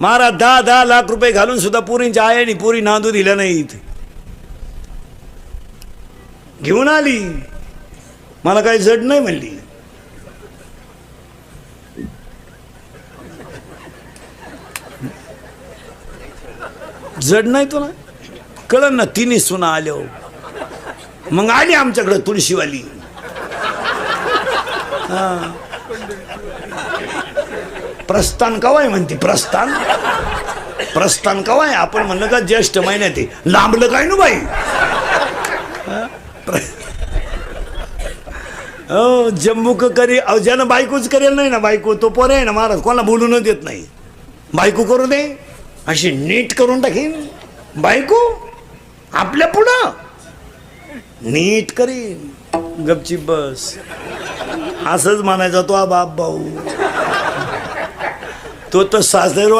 महाराज दहा दहा लाख रुपये घालून सुद्धा पुरींच्या आयानी पुरी नांदू दिल्या नाही इथे. घेऊन आली. मला काही जड नाही म्हणली. जड नाही तुला? कळन ना तिने सुना आल्या हो. मग आली आमच्याकडं तुळशीवाली. हा. प्रस्थान कवाय म्हणते प्रस्थान? प्रस्थान कवाय? आपण म्हणलं का ज्येष्ठ महिन्यात लांबलं काय ना बाई? हो? जम्मू क करी अहो ज्यानं बायकोच करेल नाही ना बायको तो पोर आहे ना महाराज कोणाला बोलून देत नाही. बायको करू दे अशी नीट करून टाकीन. बायको आपल्या पुढं. नीट करीन. गपची बस. असंच म्हणायचा तो बाप भाऊ. Todas as asas eram